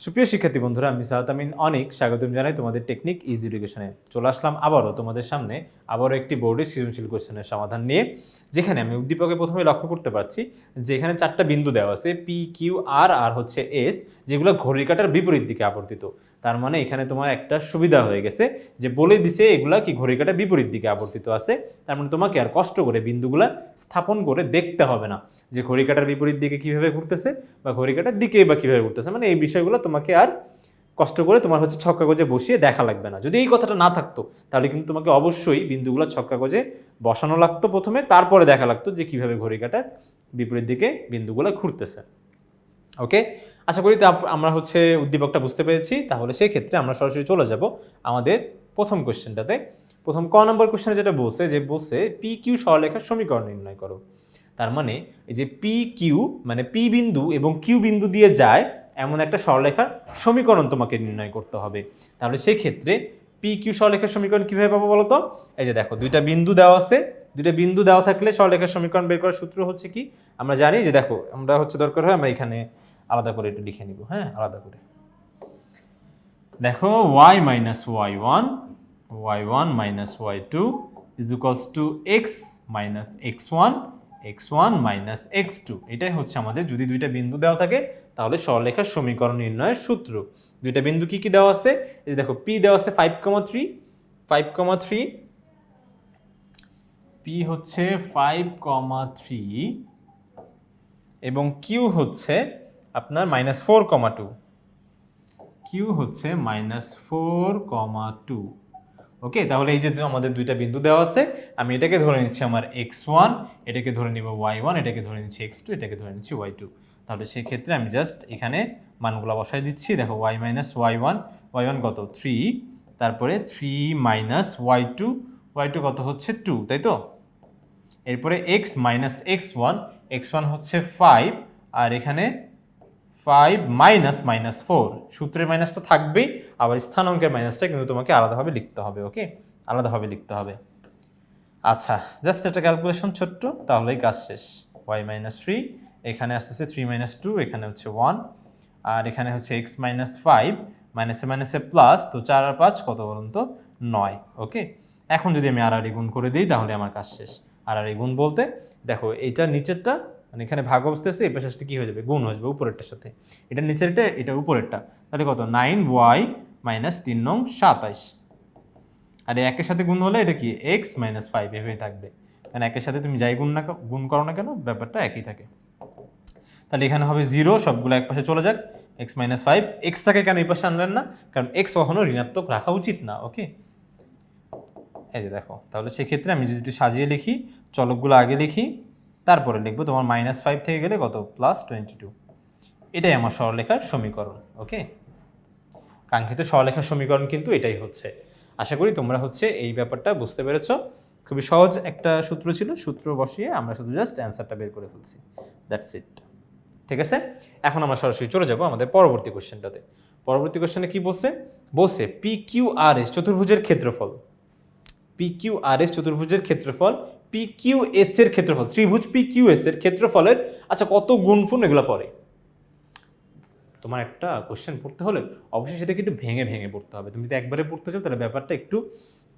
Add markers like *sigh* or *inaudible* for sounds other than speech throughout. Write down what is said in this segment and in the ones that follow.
সুপ্রিয় শিক্ষার্থী বন্ধুরা, আমি সাউথ আমিন অনেক। স্বাগতম জানাই তোমাদের টেকনিক ইজ এডুকেশনে চলে আসলাম আবারও তোমাদের সামনে, আবারও একটি বোর্ডের সৃজনশীল কোশ্চেনের সমাধান নিয়ে, যেখানে আমি উদ্দীপকে প্রথমে লক্ষ্য করতে পারছি যে এখানে চারটা বিন্দু দেওয়া আছে পি কিউ আর আর হচ্ছে এস যেগুলো ঘড়ি কাটার বিপরীত দিকে আবর্তিত। তার মানে এখানে তোমার একটা সুবিধা হয়ে গেছে যে বলে দিছে এগুলা কি ঘড়ির কাটার বিপরীত দিকে আবর্তিত আছে। তার মানে তোমাকে আর কষ্ট করে বিন্দুগুলা স্থাপন করে দেখতে হবে না যে ঘড়ি কাটার বিপরীত দিকে কীভাবে ঘুরতেছে বা ঘড়ি কাটার দিকে বা কীভাবে ঘুরতেছে। মানে এই বিষয়গুলো তোমাকে আর কষ্ট করে তোমার হচ্ছে ছক কাগজে বসিয়ে দেখা লাগবে না। যদি এই কথাটা না থাকতো, তাহলে কিন্তু তোমাকে অবশ্যই বিন্দুগুলো ছক কাগজে বসানো লাগতো প্রথমে, তারপরে দেখা লাগতো যে কীভাবে ঘড়ি বিপরীত দিকে বিন্দুগুলো ঘুরতেছে। ওকে আশা করি তা আমরা হচ্ছে উদ্দীপকটা বুঝতে পেরেছি। তাহলে সেই ক্ষেত্রে আমরা সরাসরি চলে যাব আমাদের প্রথম কোশ্চেনটাতে। প্রথম ক নম্বর কোশ্চেনে যেটা বলছে, যে বলছে পি কিউ সরলেখার সমীকরণ নির্ণয় করো। তার মানে এই যে পি কিউ মানে পি বিন্দু এবং কিউ বিন্দু দিয়ে যায়, এমন একটা সরলেখার সমীকরণ তোমাকে নির্ণয় করতে হবে। তাহলে সেই ক্ষেত্রে পি কিউ সরলেখার সমীকরণ কীভাবে পাবো বলো তো? এই যে দেখো, দুইটা বিন্দু দেওয়া আছে। দুইটা বিন্দু দেওয়া থাকলে সরলেখার সমীকরণ বের করার সূত্র হচ্ছে কি? আমরা জানি যে দেখো, আমরা হচ্ছে দরকার হয় আমরা এখানে আলাদা করে একটু লিখে নিব হ্যাঁ? আলাদা করে। দেখো Y minus Y one Y one minus Y two is equals to X minus X one X one minus X two এটাই হচ্ছে আমাদের, যদি দুইটা বিন্দু দেওয়া থাকে, তাহলে সরলেখার সমীকরণ নির্ণয়ের সূত্র। দুইটা বিন্দু কি কি দেওয়া আছে? এই দেখো পি দেওয়া আছে five comma three five comma three P হচ্ছে ফাইভ কমা থ্রি এবং কিউ হচ্ছে আপনার minus four comma two Q হচ্ছে minus four comma two okay তাহলে এই যে আমাদের দুইটা বিন্দু দেওয়া আছে, আমি এটাকে ধরে নিচ্ছি আমার এক্স ওয়ান এটাকে ধরে নিব ওয়াই ওয়ান এটাকে ধরে নিচ্ছি এক্স টু এটাকে ধরে নিচ্ছি ওয়াই টু তাহলে সেই ক্ষেত্রে আমি জাস্ট এখানে মানগুলো বসাই দিচ্ছি। দেখো Y minus Y one Y one কত? থ্রি তারপরে three minus Y two Y two কত হচ্ছে? টু তাই তো? এরপরে X minus X one X one হচ্ছে ফাইভ আর এখানে ফাইভ মাইনাস মাইনাস ফোর সূত্রের মাইনাস তো থাকবেই, আবার স্থানাঙ্কের মাইনাসটা কিন্তু তোমাকে আলাদাভাবে লিখতে হবে ওকে আলাদাভাবে লিখতে হবে। আচ্ছা জাস্ট একটা ক্যালকুলেশন ছোট্ট, তাহলেই কাজ শেষ। ওয়াই মাইনাস থ্রি এখানে আসতেছে থ্রি মাইনাস টু এখানে হচ্ছে ওয়ান আর এখানে হচ্ছে এক্স মাইনাস ফাইভ মাইনাসে মাইনাসে প্লাস তো চার আর পাঁচ কত বলুন তো? নয় ওকে এখন যদি আমি আর আর গুণ করে দিই, তাহলে আমার কাজ শেষ। আর আর গুণ বলতে, দেখো, এইটা নিচেরটা মানে এখানে ভাগ অবস্থা আছে, এই সাথে কী হয়ে যাবে? গুণ হয়ে যাবে উপরেরটার সাথে। এটা নিচেরটা, এটা উপরেরটা। তাহলে কত? নাইন ওয়াই মাইনাস তিন নং সাতাইশ। আর একের সাথে গুণ হলে এটা কি? এক্স মাইনাস ফাইভ, এভাবেই থাকবে। কারণ একের সাথে তুমি যাই গুণ না গুণ করো না কেন, ব্যাপারটা একই থাকে। তাহলে এখানে হবে জিরো, সবগুলো এক পাশে চলে যাক। এক্স মাইনাস ফাইভ এক্সটাকে কেন এই পাশে আনলেন না? কারণ এক্স কখনো ঋণাত্মক রাখা উচিত না, ওকে? এই যে দেখো, তাহলে সেক্ষেত্রে আমি যদি সাজিয়ে লিখি, চলকগুলো আগে লিখি। তারপরে লিখব তোমার মাইনাস ফাইভ থেকে গেলে কত? প্লাস টোয়েন্টি টু এটাই আমার সরলেখার সমীকরণ ওকে কাঙ্ক্ষিত সরলেখার সমীকরণ কিন্তু এটাই হচ্ছে। আশা করি তোমরা হচ্ছে এই ব্যাপারটা বুঝতে পেরেছ। খুবই সহজ একটা সূত্র ছিল, সূত্র বসিয়ে আমরা শুধু জাস্ট অ্যান্সারটা বের করে ফেলছি। দ্যাটস ইট ঠিক আছে? এখন আমরা সরাসরি চলে যাব আমাদের পরবর্তী কোশ্চেনটাতে পরবর্তী কোশ্চেনে কি বলছে? বলছে পি কিউ আর এস চতুর্ভুজের ক্ষেত্রফল। পি কিউ আর এস চতুর্ভুজের ক্ষেত্রফল পি কিউ এস এর ক্ষেত্রফল, ত্রিভুজ পি এস এর ক্ষেত্রফলের আচ্ছা কত গুণফুন এগুলো পড়ে? তোমার একটা কোশ্চেন পড়তে হলে অবশ্যই সেটাকে একটু ভেঙে ভেঙে পড়তে হবে। তুমি যদি একবারে পড়তে চাও, তাহলে ব্যাপারটা একটু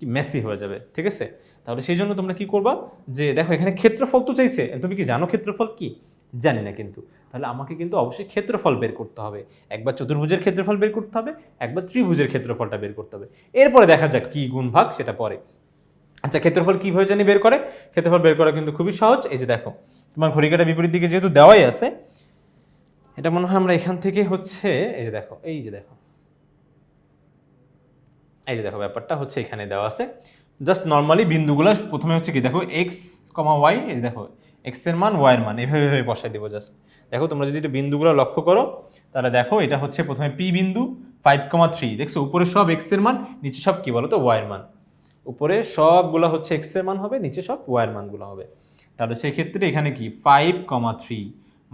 মেসি হয়ে যাবে, ঠিক আছে? তাহলে সেই জন্য তোমরা কি করবা যে, দেখো, এখানে ক্ষেত্রফল তো চাইছে। তুমি কি জানো ক্ষেত্রফল কি? জানি না কিন্তু। তাহলে আমাকে কিন্তু অবশ্যই ক্ষেত্রফল বের করতে হবে। একবার চতুর্ভুজের ক্ষেত্রফল বের করতে হবে, একবার ত্রিভুজের ক্ষেত্রফলটা বের করতে হবে। এরপরে দেখা যাক কি গুণ ভাগ সেটা পরে আচ্ছা ক্ষেত্রফল কীভাবে জানি বের করে? ক্ষেত্রফল বের করা কিন্তু খুবই সহজ। এই যে দেখো, তোমার ঘড়িকাটা বিপরীত দিকে যেহেতু দেওয়াই আছে, এটা মনে হয় আমরা এখান থেকে হচ্ছে, এই যে দেখো, এই যে দেখো, এই যে দেখো, ব্যাপারটা হচ্ছে এখানে দেওয়া আছে। জাস্ট নর্মালি বিন্দুগুলো প্রথমে হচ্ছে কি, দেখো এক্স কমা ওয়াই এই যে দেখো এক্সের মান ওয়াই এর মান, এভাবে এভাবে বসাই দেবো জাস্ট দেখো, তোমরা যদি এটা বিন্দুগুলো লক্ষ্য করো, তাহলে দেখো, এটা হচ্ছে প্রথমে পি বিন্দু ফাইভ কমা থ্রি দেখছ, উপরে সব এক্সের মান, নিচে সব কি বলো তো ওয়াই এর মান। উপরে সবগুলো হচ্ছে এক্সের মান হবে, নিচে সব ওয়াই এর মানগুলো হবে। তাহলে সেক্ষেত্রে এখানে কি? Five comma three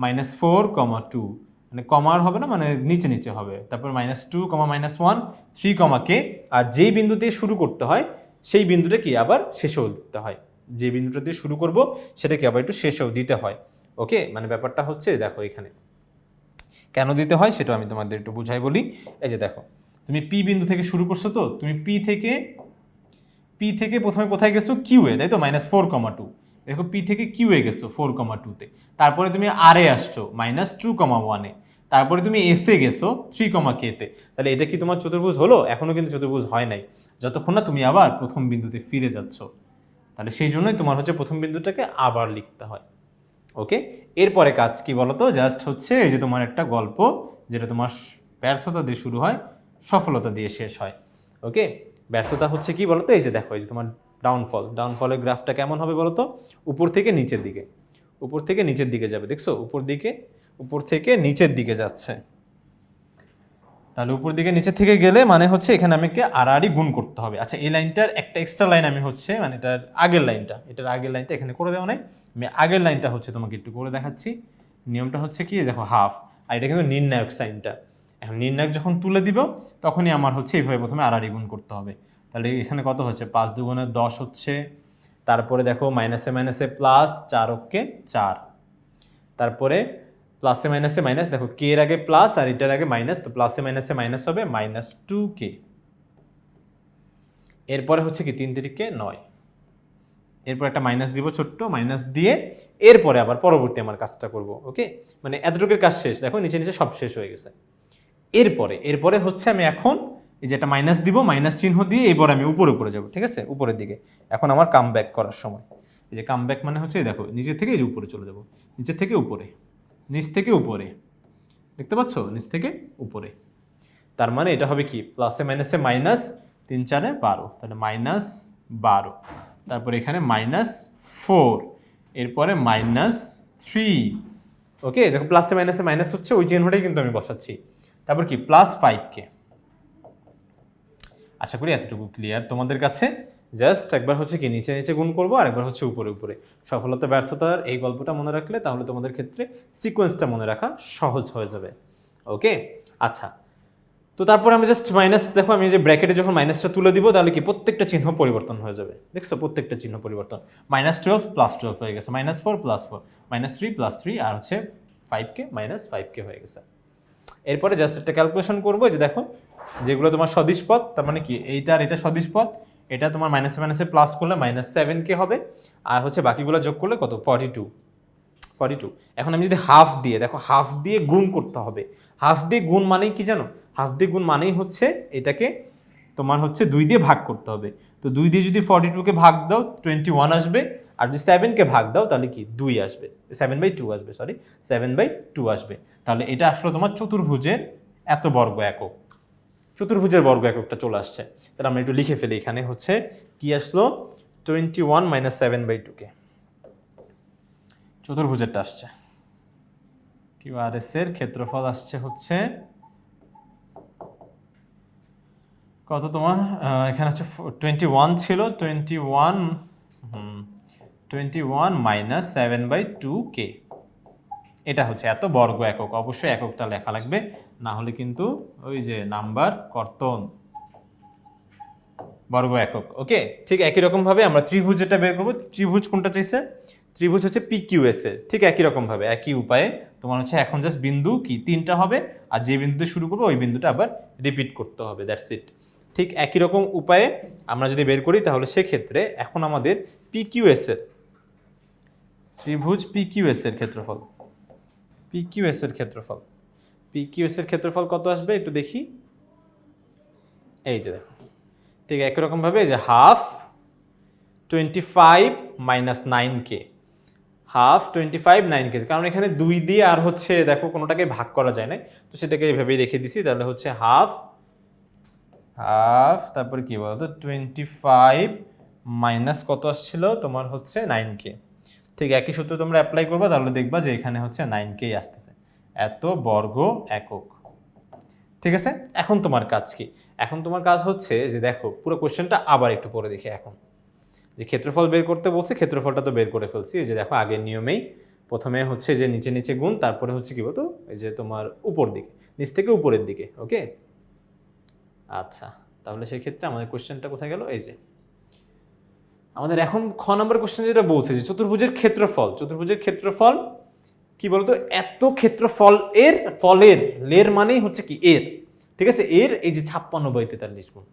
minus four comma two মানে কমার হবে না মানে নিচে নিচে হবে। তারপর minus two comma minus one three comma কে আর যেই বিন্দু দিয়ে শুরু করতে হয়, সেই বিন্দুটা কি আবার শেষেও দিতে হয়। যে বিন্দুটা দিয়ে শুরু করব, সেটাকে আবার একটু শেষেও দিতে হয়। ওকে মানে ব্যাপারটা হচ্ছে, দেখো এখানে। কেন দিতে হয় সেটা আমি তোমাদের একটু বুঝাই বলি। এই যে দেখো, তুমি পি বিন্দু থেকে শুরু করছ তো, তুমি পি থেকে পি থেকে প্রথমে কোথায় গেছো? কিউ এ, তাই তো? মাইনাস ফোর কমা টু দেখো পি থেকে কিউ এ গেছো ফোর কমা টুতে তারপরে তুমি আর এ আসছো মাইনাস টু কমা ওয়ানে তারপরে তুমি এস গেছো থ্রি কমা কেতে তাহলে এটা কি তোমার চতুর্ভুজ হলো? এখনও কিন্তু চতুর্ভুজ হয় নাই। যতক্ষণ না তুমি আবার প্রথম বিন্দুতে ফিরে যাচ্ছ। তাহলে সেই জন্যই তোমার হচ্ছে প্রথম বিন্দুটাকে আবার লিখতে হয়। ওকে এরপরে কাজ কি বলতো? জাস্ট হচ্ছে এই যে তোমার একটা গল্প, যেটা তোমার ব্যর্থতা দিয়ে শুরু হয়, সফলতা দিয়ে শেষ হয়। ওকে ব্যর্থতা হচ্ছে কি বলতো? এই যে দেখো, এই যে তোমার ডাউনফল ডাউনফলের গ্রাফটা কেমন হবে বলতো? উপর থেকে নিচের দিকে, উপর থেকে নিচের দিকে যাবে, দেখছ? উপর দিকে, উপর থেকে নিচের দিকে যাচ্ছে। তাহলে উপর দিকে নিচে থেকে গেলে মানে হচ্ছে এখানে আমাকে আড়াআড়ি গুণ করতে হবে। আচ্ছা এই লাইনটার একটা এক্সট্রা লাইন আমি হচ্ছে মানে এটার আগের লাইনটা, এটার আগের লাইনটা এখানে করে দেওয়া নাই। আমি আগের লাইনটা হচ্ছে তোমাকে একটু করে দেখাচ্ছি। নিয়মটা হচ্ছে কি? দেখো হাফ আর এটা কিন্তু নির্ণায়ক সাইনটা। এখন নির্ণায়ক যখন তুলে দিব, তখনই আমার হচ্ছে এইভাবে প্রথমে আড়াআড়ি গুণ করতে হবে। তাহলে এখানে কত হচ্ছে? পাঁচ দুগুণে দশ হচ্ছে। তারপরে দেখো মাইনাসে মাইনাসে প্লাস চার অক্কে চার। তারপরে প্লাসে মাইনাসে মাইনাস, দেখো কে এর আগে প্লাস আর এটার আগে মাইনাস, তো প্লাসে মাইনাসে মাইনাস হবে মাইনাস টু কে। এরপরে হচ্ছে কি তিন তিরিকে নয়। এরপর একটা মাইনাস দিব ছোট্ট, মাইনাস দিয়ে এরপরে আবার পরবর্তী আমার কাজটা করব, ওকে? মানে এতটুকুর কাজ শেষ। দেখো নিচে নিচে সব শেষ হয়ে গেছে। এরপরে এরপরে হচ্ছে আমি এখন এই যে একটা মাইনাস দিব মাইনাস চিহ্ন দিয়ে এবার আমি উপরে উপরে যাব, ঠিক আছে? উপরের দিকে। এখন আমার কাম ব্যাক করার সময়। এই যে কাম ব্যাক মানে হচ্ছে দেখো, নিচে থেকে এই যে উপরে চলে যাব। নিচে থেকে উপরে, নিচ থেকে উপরে, দেখতে পাচ্ছ? নিচ থেকে উপরে। তার মানে এটা হবে কি? প্লাসে মাইনাসে মাইনাস তিন চারে বারো। তাহলে মাইনাস বারো। তারপরে এখানে মাইনাস ফোর এরপরে মাইনাস থ্রি ওকে দেখো প্লাসে মাইনাসে মাইনাস হচ্ছে, ওই চিহ্নটাই কিন্তু আমি বসাচ্ছি। তারপর কি? প্লাস ফাইভকে আশা করি এতটুকু ক্লিয়ার তোমাদের কাছে। জাস্ট একবার হচ্ছে কি নিচে নিচে গুণ করব আর একবার হচ্ছে উপরে উপরে। সফলতা, ব্যর্থতার এই গল্পটা মনে রাখলে তাহলে তোমাদের ক্ষেত্রে সিকোয়েন্সটা মনে রাখা সহজ হয়ে যাবে। ওকে আচ্ছা। তো তারপর আমি জাস্ট মাইনাস দেখো আমি যে ব্র্যাকেটে যখন মাইনাসটা তুলে দিব, তাহলে কি প্রত্যেকটা চিহ্ন পরিবর্তন হয়ে যাবে। দেখছ? প্রত্যেকটা চিহ্ন পরিবর্তন। মাইনাস টুয়েলভ প্লাস টুয়েলভ হয়ে গেছে। Minus four plus four minus three plus three আর হচ্ছে ফাইভ কে মাইনাস ফাইভ কে হয়ে গেছে। এরপরে জাস্ট একটা ক্যালকুলেশন করব যে দেখো, যেগুলো তোমার সদিশ পদ তার মানে কি, এইটা আর এটা সদিশ পদ এটা তোমার মাইনাসে মাইনাসে প্লাস করলে মাইনাস সেভেন কে হবে, আর হচ্ছে বাকিগুলো যোগ করলে কত? ফর্টি টু ফর্টি টু এখন আমি যদি হাফ দিয়ে, দেখো হাফ দিয়ে গুণ করতে হবে। হাফ দিয়ে গুণ মানেই কি জানো? হাফ দিয়ে গুণ মানেই হচ্ছে এটাকে তোমার হচ্ছে দুই দিয়ে ভাগ করতে হবে। তো দুই দিয়ে যদি ফর্টি টুকে ভাগ দাও টোয়েন্টি ওয়ান আসবে আর যদি সেভেনকে ভাগ দাও, তাহলে কি? দুই আসবে। সেভেন বাই টু আসবে সরি সেভেন বাই টু আসবে। তাহলে এটা আসলো তোমার চতুর্ভুজের এত বর্গ একক। চতুর্ভুজের বর্গ এককটা চলে আসছে। তাহলে আমরা একটু লিখে ফেলি এখানে হচ্ছে, কি আসলো? Twenty one minus seven by টুকে চতুর্ভুজেরটা আসছে। কিউ আর এস এর ক্ষেত্রফল আসছে হচ্ছে, কত তোমার? এখানে হচ্ছে টোয়েন্টি ওয়ান ছিল twenty one twenty one minus seven by two কে এটা হচ্ছে এত বর্গ একক, অবশ্যই এককটা লেখা লাগবে, না হলে কিন্তু ওই যে নাম্বার, কর্তন, বর্গ একক ওকে ঠিক একই রকমভাবে আমরা ত্রিভুজ যেটা বের করব। ত্রিভুজ কোনটা চাইছে? ত্রিভুজ হচ্ছে পি কিউ ঠিক একই রকমভাবে, একই উপায়ে। তোমার হচ্ছে এখন জাস্ট বিন্দু কি? তিনটা হবে, আর যে বিন্দুতে শুরু করব, ওই বিন্দুটা আবার রিপিট করতে হবে দ্যাটস ইট ঠিক একই রকম উপায়ে আমরা যদি বের করি, তাহলে সেক্ষেত্রে এখন আমাদের পি কিউ ত্রিভুজ পি কিউ এস এর ক্ষেত্রফল। পি কিউ এস এর ক্ষেত্রফল। পি কিউ এস এর ক্ষেত্রফল কত আসবে একটু দেখি। এই যে দেখো। ঠিক একই রকমভাবে এই যে half twenty five minus nine কে হাফ টোয়েন্টি ফাইভ নাইন কে কারণ এখানে দুই দিয়ে আর হচ্ছে দেখো কোনোটাকে ভাগ করা যায় না তো সেটাকে এইভাবেই রেখে দিছি। তাহলে হচ্ছে হাফ হাফ তারপরে কি বলতো? টোয়েন্টি ফাইভ মাইনাস কত আসছিল? তোমার হচ্ছে নাইন কে ঠিক একই সূত্র তোমরা অ্যাপ্লাই করবে, তাহলে দেখবা যে এখানে হচ্ছে নাইন কেই আসতেছে। এত বর্গ একক। ঠিক আছে? এখন তোমার কাজ কি? এখন তোমার কাজ হচ্ছে যে দেখো, পুরো কোশ্চেনটা আবার একটু পরে দেখি এখন। যে ক্ষেত্রফল বের করতে বলছে, ক্ষেত্রফলটা তো বের করে ফেলছি। যে দেখো, আগের নিয়মেই প্রথমে হচ্ছে যে নিচে নিচে গুণ, তারপরে হচ্ছে কি বলতো? এই যে তোমার উপর দিকে, নিচ থেকে উপরের দিকে ওকে আচ্ছা তাহলে সেই ক্ষেত্রে আমাদের কোশ্চেনটা কোথায় গেল? এই যে আমাদের এখন খ নম্বর কোশ্চেন যেটা বলছে যে চতুর্ভুজের ক্ষেত্রফল চতুর্ভুজের ক্ষেত্রফল কি বলতো? এত ক্ষেত্রফল এর, ফলের, লের মানেই হচ্ছে কি? এর। ঠিক আছে? এর এই যে ছাপ্পান্ন বাই তেতাল্লিশ গুণ।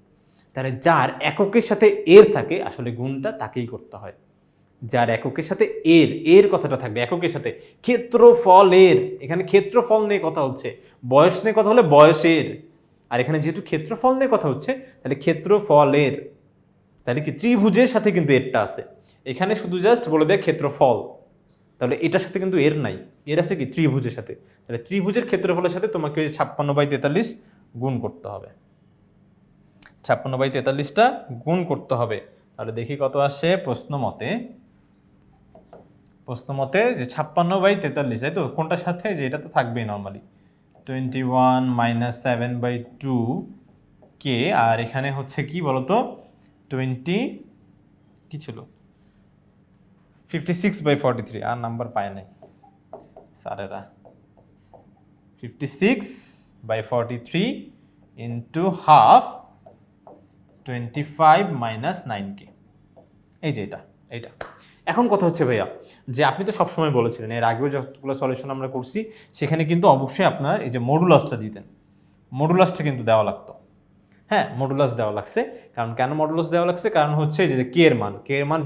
তাহলে যার এককের সাথে এর থাকে, আসলে গুণটা তাকেই করতে হয়। যার এককের সাথে এর এর কথাটা থাকবে, এককের সাথে। ক্ষেত্রফলের এখানে ক্ষেত্রফল নিয়ে কথা হচ্ছে। বয়স নিয়ে কথা হলে বয়সের। আর এখানে যেহেতু ক্ষেত্রফল নিয়ে কথা হচ্ছে, তাহলে ক্ষেত্রফলের তাহলে কি ত্রিভুজের সাথে কিন্তু এরটা আছে? এখানে শুধু জাস্ট বলে দেয় ক্ষেত্রফল। তাহলে এটার সাথে কিন্তু এর নাই। এর আছে কি? ত্রিভুজের সাথে। তাহলে ত্রিভুজের ক্ষেত্রফলের সাথে তোমাকে ছাপ্পান্ন বাই তেতাল্লিশ গুণ করতে হবে। ছাপ্পান্ন বাই তেতাল্লিশটা গুণ করতে হবে। তাহলে দেখি কত আসে প্রশ্ন মতে। প্রশ্ন মতে যে ছাপ্পান্ন বাই তেতাল্লিশ, তাই তো? কোনটার সাথে? যে এটা তো থাকবেই normally twenty one minus seven by two কে আর এখানে হচ্ছে কি বলতো? টোয়েন্টি, কি ছিল? Fifty six by forty three R number পায় নাই। স্যারেরা। Fifty six by forty three into half twenty five minus nine কে এই যে এটা, এইটা। এখন কথা হচ্ছে ভাইয়া, যে আপনি তো সবসময় বলেছিলেন, এর আগেও যতগুলো সলিউশন আমরা করছি, সেখানে কিন্তু অবশ্যই আপনার এই যে মডুলাসটা দিতেন। মডুলাসটা কিন্তু দেওয়া লাগতো। হ্যাঁ মডুলাস দেওয়া লাগছে। কারণ কেন মডুলাস দেওয়া লাগছে? কারণ হচ্ছে যে কে এর মান কে এর মান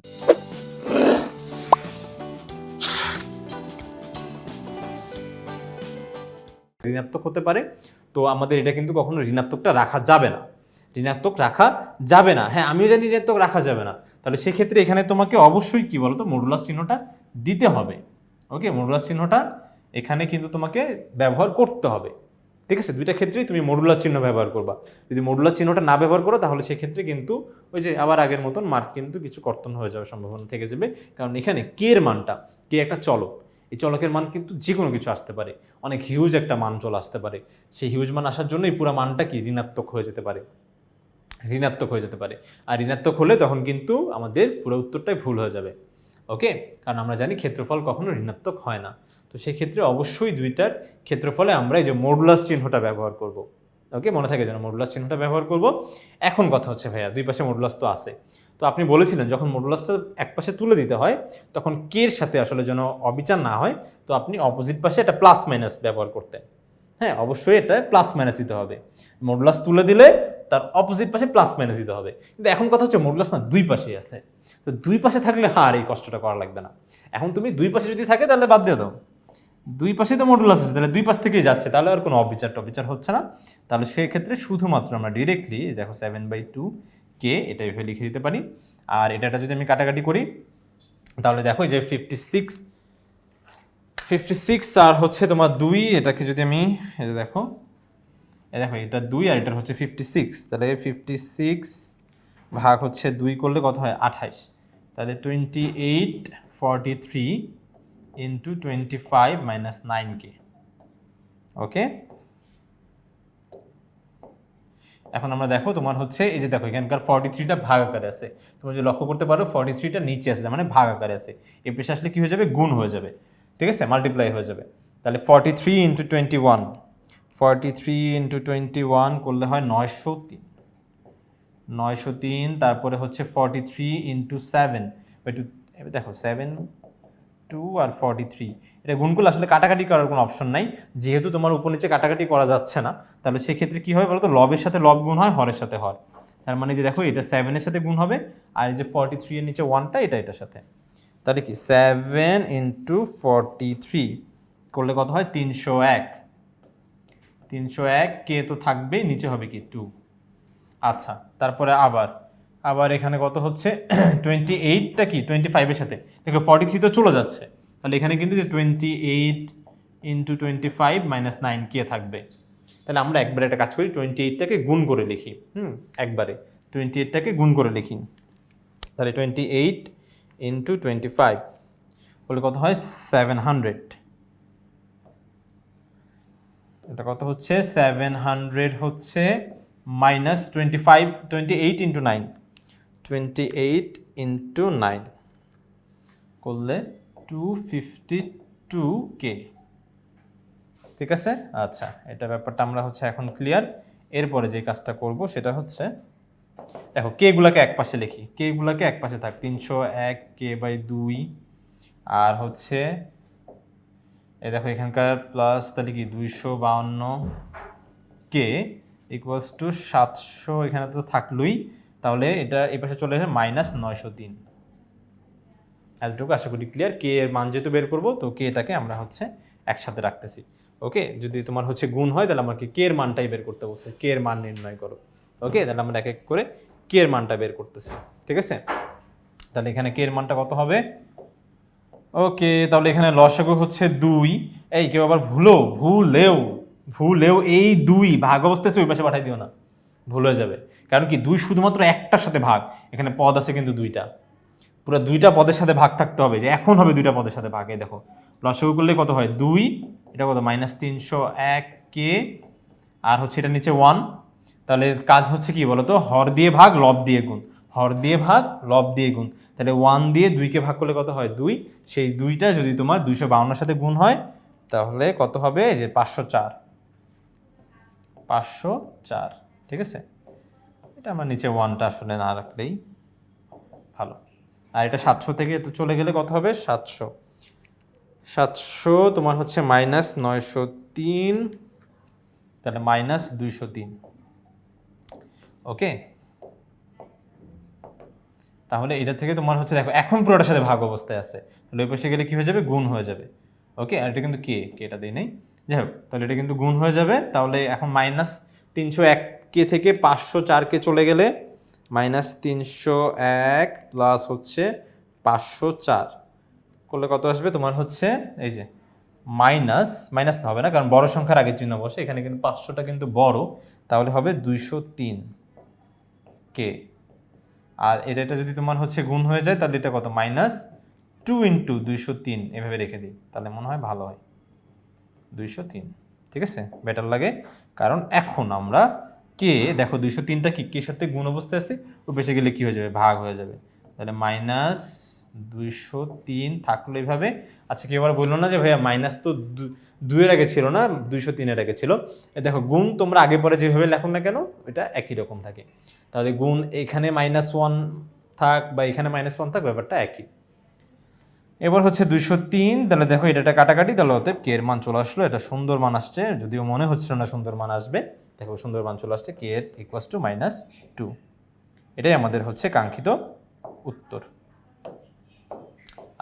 ঋণাত্মক হতে পারে। তো আমাদের এটা কিন্তু কখনো ঋণাত্মকটা রাখা যাবে না। ঋণাত্মক রাখা যাবে না। হ্যাঁ আমিও জানি ঋণাত্মক রাখা যাবে না। তাহলে সেক্ষেত্রে এখানে তোমাকে অবশ্যই কি বলতো? মডুলাস চিহ্নটা দিতে হবে। ওকে মডুলাস চিহ্নটা এখানে কিন্তু তোমাকে ব্যবহার করতে হবে। ঠিক আছে? দুইটা ক্ষেত্রেই তুমি মডুলার চিহ্ন ব্যবহার করবা। যদি মডুলার চিহ্নটা না ব্যবহার করো, তাহলে সেক্ষেত্রে কিন্তু ওই যে আবার আগের মতন মার্ক কিন্তু কিছু কর্তন হয়ে যাওয়ার সম্ভাবনা থেকে যাবে। কারণ এখানে কে এর মানটা কে একটা চলক। এই চলকের মান কিন্তু যে কোনো কিছু আসতে পারে। অনেক হিউজ একটা মান চলে আসতে পারে। সেই হিউজ মান আসার জন্যই পুরো মানটা কি? ঋণাত্মক হয়ে যেতে পারে। ঋণাত্মক হয়ে যেতে পারে। আর ঋণাত্মক হলে তখন কিন্তু আমাদের পুরো উত্তরটাই ভুল হয়ে যাবে। ওকে কারণ আমরা জানি ক্ষেত্রফল কখনো ঋণাত্মক হয় না। তো সেই ক্ষেত্রে অবশ্যই দুইটার ক্ষেত্রফলে আমরা এই যে মডুলাস চিহ্নটা ব্যবহার করব। ওকে মনে থাকে যেন মডুলাস চিহ্নটা ব্যবহার করব। এখন কথা হচ্ছে, ভাইয়া, দুই পাশে মডুলাস তো আছে। তো আপনি বলেছিলেন, যখন মডুলাসটা এক পাশে তুলে দিতে হয়, তখন কের সাথে আসলে যেন অবিচার না হয়, তো আপনি অপোজিট পাশে একটা প্লাস মাইনাস ব্যবহার করতেন। হ্যাঁ অবশ্যই এটা প্লাস মাইনাস দিতে হবে। মডুলাস তুলে দিলে তার অপোজিট পাশে প্লাস মাইনাস দিতে হবে। কিন্তু এখন কথা হচ্ছে মডুলাস না দুই পাশেই আছে। তো দুই পাশে থাকলে, আর এই কষ্টটা করা লাগবে না। এখন তুমি দুই পাশে যদি থাকে, তাহলে বাদ দিয়ে দাও। দুই পাশে তো মডুলাস আছে, তাহলে দুই পাশ থেকেই যাচ্ছে, তাহলে আর কোনো অবিচার টবিচার হচ্ছে না। তাহলে সেক্ষেত্রে শুধুমাত্র আমরা ডিরেক্টলি দেখো সেভেন বাই টু কে এটা এভাবে লিখে দিতে পারি। আর এটা যদি আমি কাটাকাটি করি, তাহলে দেখো যে ফিফটি সিক্স ফিফটি সিক্স আর হচ্ছে তোমার দুই, এটাকে যদি আমি যে দেখো, এই দেখো এটা দুই আর এটা হচ্ছে ফিফটি সিক্স তাহলে ফিফটি সিক্স ভাগ হচ্ছে দুই করলে কত হয়? আঠাইশ। তাহলে twenty eight forty three five minus nine কে ওকে এখন আমরা দেখো তোমার হচ্ছে, এই যে দেখো, এখানকার ফর্টি থ্রিটা ভাগ আকারে আছে তুমি যদি লক্ষ্য করতে পারো ফর্টি থ্রিটা নিচে আছে মানে ভাগ আকারে আছে এই পেশে আসলে কী হয়ে যাবে? গুণ হয়ে যাবে। ঠিক আছে? মাল্টিপ্লাই হয়ে যাবে। তাহলে forty three into twenty one forty three into twenty one করলে হয় নয়শো তিন। নয়শো তিন, তারপরে হচ্ছে ফর্টি থ্রি ইন্টু সেভেন একটু দেখো সেভেন টু আর ফর্টি থ্রি এটা গুণগুলো আসলে কাটাকাটি করার কোনো অপশন নাই। যেহেতু তোমার উপর নিচে কাটাকাটি করা যাচ্ছে না, তাহলে সেক্ষেত্রে কী হবে বলো তো লবের সাথে লব গুণ হয়, হরের সাথে হর। তার মানে যে দেখো, এটা সেভেনের সাথে গুণ হবে, আর এই যে ফর্টি থ্রি এর নিচে ওয়ানটা এটা এটার সাথে। তাহলে কি? সেভেন ইন্টু ফর্টি থ্রি করলে কত হয়? তিনশো এক। তিনশো এক কে তো থাকবেই, নিচে হবে কি? টু আচ্ছা তারপরে আবার। আবার এখানে কত হচ্ছে? *clears throat* টোয়েন্টি এইটটা কি? টোয়েন্টি ফাইভের সাথে। দেখো ফর্টি থ্রি তো চলে যাচ্ছে। তাহলে এখানে কিন্তু যে twenty eight into twenty five minus nine কে থাকবে? তাহলে আমরা একবারে একটা কাজ করি টোয়েন্টি এইটটাকে গুণ করে লিখি। হুম? একবারে। টোয়েন্টি এইটটাকে গুণ করে লিখি। তাহলে twenty eight into twenty five বলে কত হয়? সেভেন হান্ড্রেড এটা কত হচ্ছে? সেভেন হান্ড্রেড হচ্ছে minus twenty five twenty eight into nine twenty eight into nine করলে টু ফিফটি টু কে ঠিক আছে? আচ্ছা এটা ব্যাপারটা আমরা হচ্ছে এখন ক্লিয়ার এরপরে যে কাজটা করব সেটা হচ্ছে, দেখো কে গুলাকে এক পাশে লিখি। কে গুলাকে এক পাশে থাক, তিনশো এক কে বাই দুই। আর হচ্ছে, এই দেখো, এখানকার প্লাস তাহলে কি, দুইশো বাউন্ন কে ইকুয়ালস টু সাতশো, এখানে তো থাকলোই। তাহলে এটা এই পাশে চলে আসে মাইনাস নয়শো তিন। এতটুকু আশা করি ক্লিয়ার কে এর মান যেহেতু বের করব, তো কে এটাকে আমরা হচ্ছে একসাথে রাখতেছি। ওকে যদি তোমার হচ্ছে গুণ হয়, তাহলে আমাকে কে এর মানটাই বের করতে বলছে। কে এর মান নির্ণয় করো। ওকে তাহলে আমরা এক এক করে কে এর মানটা বের করতেছি। ঠিক আছে? তাহলে এখানে কে এর মানটা কত হবে? ওকে তাহলে এখানে লসাগু হচ্ছে দুই। এই কেউ আবার ভুলো? ভুলেও। ভুলেও এই দুই। ভাগ অবস্থায় ওই পাশে পাঠাই দিও না। ভুল হয়ে যাবে। কারণ কি দুই শুধুমাত্র একটার সাথে ভাগ, এখানে পদ আছে কিন্তু দুইটা। পুরো দুইটা পদের সাথে ভাগ থাকতে হবে, যে এখন হবে দুইটা পদের সাথে ভাগ, এই দেখো। লসাগু করলে কত হয়? দুই, এটা কত? মাইনাস তিনশো এক কে, আর হচ্ছে এটা নিচে ওয়ান। তাহলে কাজ হচ্ছে কি বলতো? হর দিয়ে ভাগ, লব দিয়ে গুণ। হর দিয়ে ভাগ, লব দিয়ে গুণ। তাহলে ওয়ান দিয়ে দুইকে ভাগ করলে কত হয়? দুই। সেই দুইটা যদি তোমার দুইশো বাউন্নের সাথে গুণ হয়, তাহলে কত হবে? যে পাঁচশো চার। পাঁচশো চার, ঠিক আছে? এটা আমার নিচে ওয়ানটা আসলে না রাখলেই ভালো। আর এটা সাতশো থেকে তো চলে গেলে কত হবে? সাতশো। সাতশো তোমার হচ্ছে মাইনাস নয়শো তিন, তাহলে মাইনাস দুইশো তিন। ওকে তাহলে এটা থেকে তোমার হচ্ছে দেখো, এখন পুরোটার সাথে ভাগ অবস্থায় আছে। তাহলে ওই পাশে গেলে কী হয়ে যাবে? গুণ হয়ে যাবে। ওকে আর এটা কিন্তু কে কে এটা দিই নেই। যাই হোক, তাহলে এটা কিন্তু গুণ হয়ে যাবে। তাহলে এখন মাইনাস তিনশো এক কে থেকে পাঁচশো চারকে চলে গেলে? মাইনাস তিনশো এক প্লাস হচ্ছে পাঁচশো চার। করলে কত আসবে? তোমার হচ্ছে এই যে মাইনাস মাইনাস হবে না, কারণ বড় সংখ্যার আগে চিহ্ন বসে, এখানে কিন্তু পাঁচশোটা কিন্তু বড়, তাহলে হবে দুইশো তিন কে। আর এটা এটা যদি তোমার হচ্ছে গুণ হয়ে যায়, তাহলে এটা কত? মাইনাস টু ইন্টু দুইশো তিন, এভাবে রেখে দিই, তাহলে মনে হয় ভালো হয়। দুইশো তিন, ঠিক আছে? বেটার লাগে, কারণ এখন আমরা কে? দেখো, দুইশো তিনটা কি? কে সাথে গুণ অবস্থায় আছে? ও বেশি গেলে কি হয়ে যাবে? ভাগ হয়ে যাবে। তাহলে মাইনাস দুইশো তিন থাকল এইভাবে আচ্ছা কেউ আবার বলল না যে, ভাইয়া, মাইনাস তো দুইয়ের আগে ছিল না, দুইশো তিনের আগে ছিল। দেখো, গুণ তোমরা আগে পরে যেভাবে লেখো না কেন, এটা একই রকম থাকে। তাহলে গুণ এখানে মাইনাস ওয়ান থাক বা এখানে মাইনাস ওয়ান থাক, ব্যাপারটা একই। এবার হচ্ছে দুইশো তিন, তাহলে দেখো এটা একটা কাটাকাটি, তাহলে অতএব কে এর মান চলে আসলো? এটা সুন্দর মান আসছে, যদিও মনে হচ্ছিল না সুন্দর মান আসবে। দেখো সুন্দর চলে আসছে কে এর ইকুয়াস টু মাইনাস টু এটাই আমাদের হচ্ছে কাঙ্ক্ষিত উত্তর।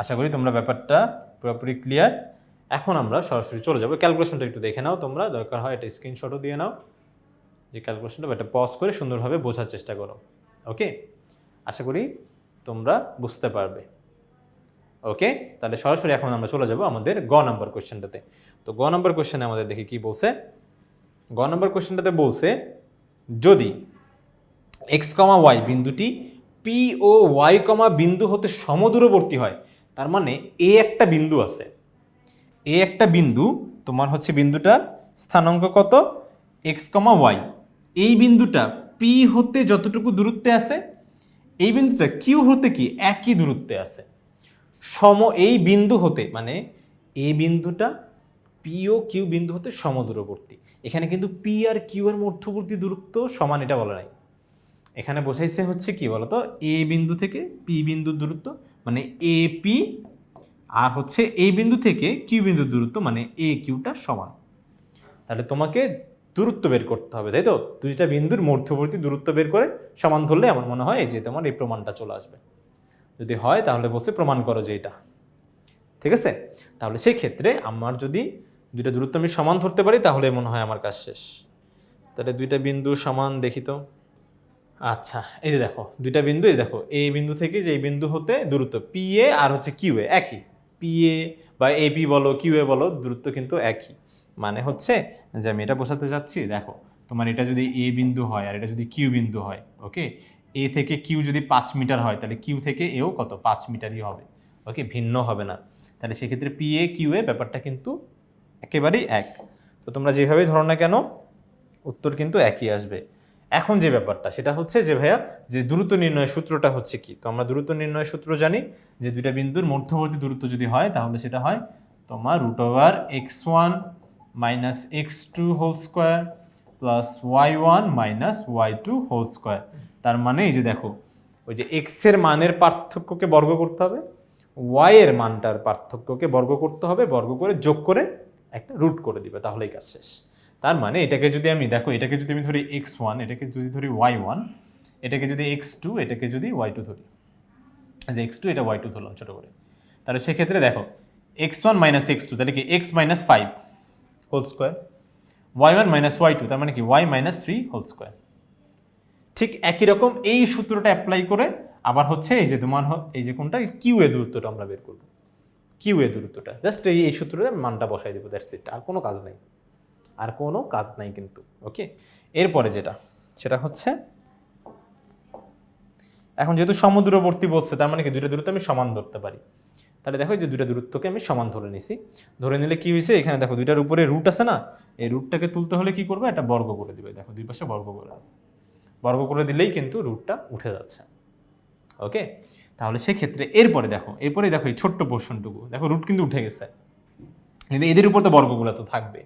আশা করি তোমরা ব্যাপারটা পুরোপুরি ক্লিয়ার এখন আমরা সরাসরি চলে যাব। ক্যালকুলেশনটা একটু দেখে নাও তোমরা, দরকার হয় এটা স্ক্রিনশটও দিয়ে নাও। যে ক্যালকুলেশনটা এটা পজ করে সুন্দরভাবে বোঝার চেষ্টা করো। ওকে আশা করি তোমরা বুঝতে পারবে। ওকে তাহলে সরাসরি এখন আমরা চলে যাব আমাদের গ নাম্বার কোয়েশ্চেনটাতে তো গ নাম্বার কোয়েশ্চেনে আমাদের দেখি কি বলছে? গ নাম্বার কোয়েশ্চেনটাতে বলছে, যদি এক্স কমা ওয়াই বিন্দুটি পি ও ওয়াই কমা বিন্দু হতে সমদূরবর্তী হয়, তার মানে এ একটা বিন্দু আছে। এ একটা বিন্দু, তোমার হচ্ছে বিন্দুটা স্থানাঙ্ক কত? এক্স কমা ওয়াই এই বিন্দুটা পি হতে যতটুকু দূরত্বে আছে, এই বিন্দুটা কিউ হতে কি? একই দূরত্বে আছে। সম, এই বিন্দু হতে মানে এই বিন্দুটা পি ও কিউ বিন্দু হতে সমদূরবর্তী। এখানে কিন্তু পি আর কিউ এর মধ্যবর্তী দূরত্ব সমান, এটা বলা নাই। এখানে বোঝাইছে হচ্ছে কি বলতো? এ বিন্দু থেকে পি বিন্দুর দূরত্ব মানে এ পি আর হচ্ছে এই বিন্দু থেকে কিউ বিন্দুর দূরত্ব মানে এ কিউটা সমান। তাহলে তোমাকে দূরত্ব বের করতে হবে, তাই তো? দুইটা বিন্দুর মধ্যবর্তী দূরত্ব বের করে সমান ধরলে আমার মনে হয় যে তোমার এই প্রমাণটা চলে আসবে। যদি হয় তাহলে বসে প্রমাণ করো যে এটা। ঠিক আছে? তাহলে সেই ক্ষেত্রে আমার যদি দুইটা দূরত্ব আমি সমান ধরতে পারি, তাহলে মনে হয় আমার কাজ শেষ। তাহলে দুইটা বিন্দু সমান দেখি তো। আচ্ছা এই যে দেখো, দুইটা বিন্দু, এই দেখো, এই বিন্দু থেকে যে বিন্দু হতে দূরত্ব পি এ আর হচ্ছে কিউ এ একই। পি এ বা এ পি বলো কিউ এ বলো, দূরত্ব কিন্তু একই। মানে হচ্ছে যে আমি এটা বোঝাতে চাচ্ছি দেখো, তোমার এটা যদি এ বিন্দু হয় আর এটা যদি কিউ বিন্দু হয় ওকে এ থেকে কিউ যদি পাঁচ মিটার হয়, তাহলে কিউ থেকে এও কত? পাঁচ মিটারই হবে ওকে ভিন্ন হবে না। তাহলে সেক্ষেত্রে পি এ কিউ এ ব্যাপারটা কিন্তু একেবারেই এক। তো তোমরা যেভাবেই ধরো না কেন, উত্তর কিন্তু একই আসবে। এখন যে ব্যাপারটা, সেটা হচ্ছে যে ভাইয়া, যে দূরত্ব নির্ণয় সূত্রটা হচ্ছে কি? তো আমরা দূরত্ব নির্ণয় সূত্র জানি, যে দুইটা বিন্দুর মধ্যবর্তী দূরত্ব যদি হয়, তাহলে সেটা হয় তোমার root over X one minus X two whole square plus Y one minus Y two whole square তার মানে এই যে দেখো, ওই যে এক্সের মানের পার্থক্যকে বর্গ করতে হবে ওয়াই এর মানটার পার্থক্যকে বর্গ করতে হবে, বর্গ করে যোগ করে একটা রুট করে দিবে, তাহলেই কাজ শেষ। তার মানে এটাকে যদি আমি, দেখো এটাকে যদি আমি ধরি এক্স ওয়ান এটাকে যদি ধরি ওয়াই ওয়ান এটাকে যদি এক্স টু এটাকে যদি ওয়াই টু ধরি। যে এক্স টু এটা ওয়াই টু ধরলাম ছোটো করে। তাহলে সেক্ষেত্রে দেখো X one minus X two তাহলে কি X minus five whole square Y one minus Y two তার মানে কি Y minus three whole square ঠিক একই রকম এই সূত্রটা অ্যাপ্লাই করে আবার হচ্ছে এই যে, তোমার এই যে কোনটা কিউ এ দূরত্বটা আমরা বের করব। কিউ এ দূরত্বটা। জাস্ট এই এই সূত্রে মানটা বসাই দেবো দ্যাটস ইট আর কোনো কাজ নেই। আর কোনো কাজ নাই কিন্তু ওকে এরপরে যেটা, সেটা হচ্ছে, এখন যেহেতু সমুদ্রবর্তী বলছে, তার মানে কি দুইটা দূরত্ব আমি সমান ধরতে পারি। তাহলে দেখো যে দুইটা দূরত্বকে আমি সমান ধরে নিছি। ধরে নিলে কি হয়েছে এখানে দেখো দুইটার উপরে রুট আছে না? এই রুটটাকে তুলতে হলে কি করবে? একটা বর্গ করে দিবে। দেখো দুই পাশে বর্গ করে। বর্গ করে দিলেই কিন্তু রুটটা উঠে যাচ্ছে ওকে তাহলে সেক্ষেত্রে এরপরে দেখো এরপরে দেখো এই ছোট্ট পোর্শনটুকু দেখো রুট কিন্তু উঠে গেছে। কিন্তু এদের উপর তো বর্গগুলো তো থাকবে।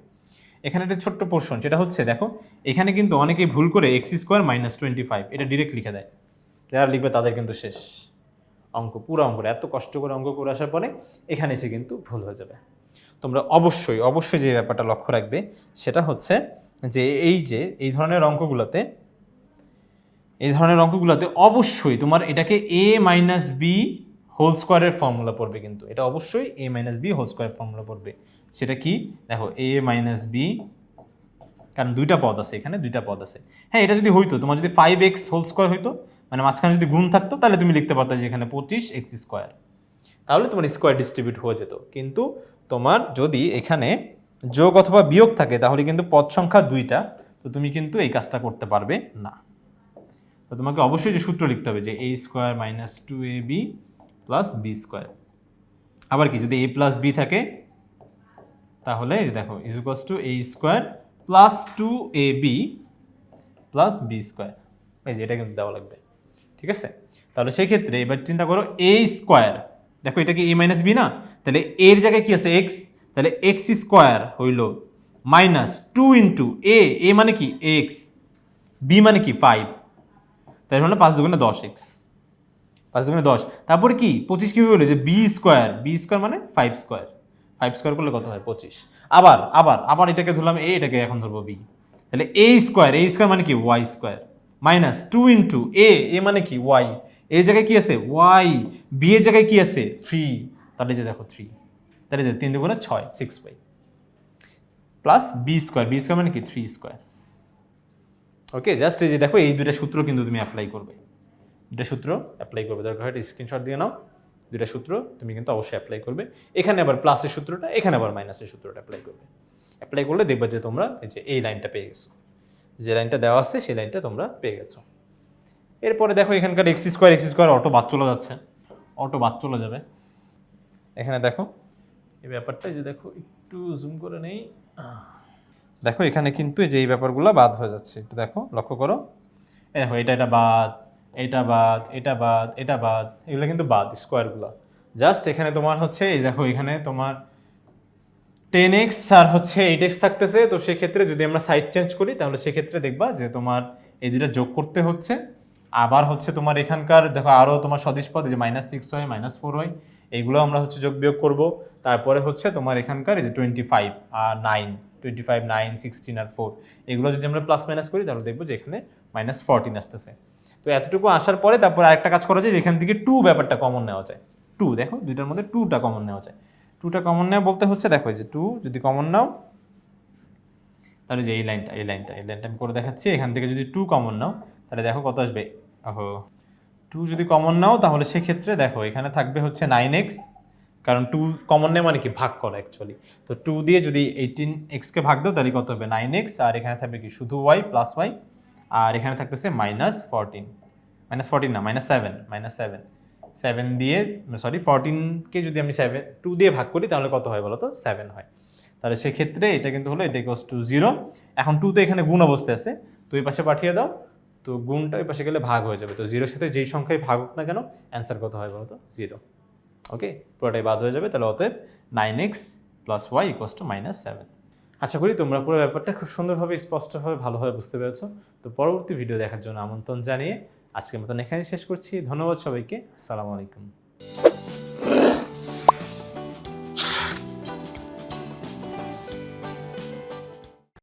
এখানে একটা ছোট্ট পোর্শন যেটা হচ্ছে দেখো, এখানে কিন্তু অনেকেই ভুল করে X square minus twenty five এটা ডিরেক্ট লিখে দেয়। যারা লিখবে তাদের কিন্তু শেষ অঙ্ক, পুরো অঙ্ক এত কষ্ট করে অঙ্ক করে আসার পরে এখানে এসে কিন্তু ভুল হয়ে যাবে। তোমরা অবশ্যই অবশ্যই যে ব্যাপারটা লক্ষ্য রাখবে, সেটা হচ্ছে যে এই যে, এই ধরনের অঙ্কগুলোতে এই ধরনের অঙ্কগুলোতে অবশ্যই তোমার এটাকে এ মাইনাস বি হোল স্কোয়ারের ফর্মুলা পড়বে কিন্তু। এটা অবশ্যই A minus B whole square formula পড়বে। সেটা কি? দেখো এ মাইনাস বি কারণ দুইটা পদ আছে এখানে, দুইটা পদ আছে। হ্যাঁ এটা যদি হইতো, তোমার যদি ফাইভ এক্স হোল স্কোয়ার হইতো মানে মাঝখানে যদি গুণ থাকতো, তাহলে তুমি লিখতে পারতো যে এখানে পঁচিশ এক্স স্কোয়ার তাহলে তোমার স্কোয়ার ডিস্ট্রিবিউট হয়ে যেত। কিন্তু তোমার যদি এখানে যোগ অথবা বিয়োগ থাকে, তাহলে কিন্তু পদ সংখ্যা দুইটা, তো তুমি কিন্তু এই কাজটা করতে পারবে না। তো তোমাকে অবশ্যই যে সূত্র লিখতে হবে যে A square minus two A B plus B square আবার কি, যদি এ প্লাস বি থাকে, তাহলে দেখো is equals to A square plus two A B plus B square এই যে এটা কিন্তু দেওয়া লাগবে, ঠিক আছে? তাহলে সেই ক্ষেত্রে এবার চিন্তা করো এ স্কোয়ার দেখো এটা কি এ মাইনাস বি না? তাহলে এর জায়গায় কি আছে এক্স তাহলে এক্স স্কোয়ার হইল minus two into A A মানে কি? এক্স বি মানে কি? ফাইভ তাই মানে পাঁচ দুগুণে দশ এক্স পাঁচ দুগুণে দশ। তারপরে কি? পঁচিশ কীভাবে হলো যে বি স্কোয়ার বি স্কোয়ার মানে ফাইভ স্কোয়ার ফাইভ স্কোয়ার করলে কত হয়? পঁচিশ। আবার আবার আবার এটাকে ধরলাম, এ, এটাকে এখন ধরবো বি তাহলে এ স্কোয়ার এ স্কোয়ার মানে কি? Y square minus two into A A মানে কি? ওয়াই এ জায়গায় কি আছে? ওয়াই বি এর জায়গায় কি আছে? থ্রি তাহলে যে দেখো থ্রি তাহলে তিন দুগুণে ছয় six Y plus B square B square মানে কি? থ্রি স্কোয়ার ওকে জাস্ট এই যে দেখো, এই দুইটা সূত্র কিন্তু তুমি অ্যাপ্লাই করবে। দুটা সূত্র অ্যাপ্লাই করবে। দরকার হয় স্ক্রিনশট দিয়ে নাও। দুটা সূত্র তুমি কিন্তু অবশ্যই অ্যাপ্লাই করবে। এখানে আবার প্লাসের সূত্রটা, এখানে আবার মাইনাসের সূত্রটা অ্যাপ্লাই করবে। অ্যাপ্লাই করলে দেখবে যে তোমরা এই যে এই লাইনটা পেয়ে গেছো। যে লাইনটা দেওয়া আছে, সেই লাইনটা তোমরা পেয়ে গেছো। এরপরে দেখো, এখানকার X square X square auto বাদ চলে যাচ্ছে। অটো বাদ চলে যাবে। এখানে দেখো, এই ব্যাপারটা যে দেখো, একটু জুম করে নেই। দেখো, এখানে কিন্তু যে এই ব্যাপারগুলো বাদ হয়ে যাচ্ছে। একটু দেখো, লক্ষ্য করো। দেখো, এটা এটা বাদ এটা বাদ এটা বাদ এটা বাদ, এগুলো কিন্তু বাদ, স্কোয়ারগুলো। জাস্ট এখানে তোমার হচ্ছে, এই দেখো, এখানে তোমার টেন এক্স আর হচ্ছে এইট এক্স থাকতেছে। তো সেক্ষেত্রে যদি আমরা সাইড চেঞ্জ করি, তাহলে সেক্ষেত্রে দেখবা যে তোমার এই দুটা যোগ করতে হচ্ছে। আবার হচ্ছে তোমার এখানকার, দেখো আরও তোমার সদিশ পদ যে মাইনাস সিক্স হয় মাইনাস ফোর হয় এইগুলো আমরা হচ্ছে যোগ বিয়োগ করব। তারপরে হচ্ছে তোমার এখানকার এই যে টোয়েন্টি ফাইভ আর nine twenty five nine sixteen আর ফোর এগুলো যদি আমরা প্লাস মাইনাস করি, তাহলে দেখব যে এখানে মাইনাস ফোরটিন আসতেছে। তো এতটুকু আসার পরে তারপর আরেকটা কাজ করা যায় যে এখান থেকে টু ব্যাপারটা কমন নেওয়া যায়। টু দেখো, দুইটার মধ্যে টুটা কমন নেওয়া যায়। টুটা কমন নেওয়া বলতে হচ্ছে, দেখো যে টু যদি কমন নাও, তাহলে যে এই লাইনটা এই লাইনটা এই লাইনটা আমি করে দেখাচ্ছি, এখান থেকে যদি টু কমন নাও, তাহলে দেখো কত আসবে। ওহো টু যদি কমন নাও, তাহলে সেক্ষেত্রে দেখো, এখানে থাকবে হচ্ছে নাইন এক্স কারণ টু কমন নেই মানে কি? ভাগ করো অ্যাকচুয়ালি তো টু দিয়ে যদি এইটিন এক্সকে ভাগ দাও, তাহলে কত হবে? নাইন এক্স আর এখানে থাকবে কি? শুধু ওয়াই প্লাস ওয়াই আর এখানে থাকতেছে মাইনাস ফোরটিন মাইনাস ফোরটিন না minus seven minus seven seven দিয়ে সরি ফোরটিনকে যদি আমি সেভেন টু দিয়ে ভাগ করি, তাহলে কত হয় বলো তো সেভেন হয়। তাহলে সেক্ষেত্রে এটা কিন্তু হলো, এটা ইকোয়াস টু জিরো এখন টু তো এখানে গুণ অবস্থায় আছে। তো এই পাশে পাঠিয়ে দাও। তো গুণটা ওই পাশে গেলে ভাগ হয়ে যাবে। তো জিরোর সাথে যেই সংখ্যায় ভাগ হোক না কেন অ্যান্সার কত হয় বলো তো জিরো ওকে পুরোটাই বাদ হয়ে যাবে, তাহলে অতএব nine X plus Y equals to minus seven আশা করি তোমরা পুরো ব্যাপারটা খুব সুন্দরভাবে, স্পষ্টভাবে, ভালোভাবে বুঝতে পেরেছ। তো পরবর্তী ভিডিও দেখার জন্য আমন্ত্রণ জানিয়ে আজকের মতন এখানেই শেষ করছি। ধন্যবাদ সবাইকে। আসসালামু আলাইকুম।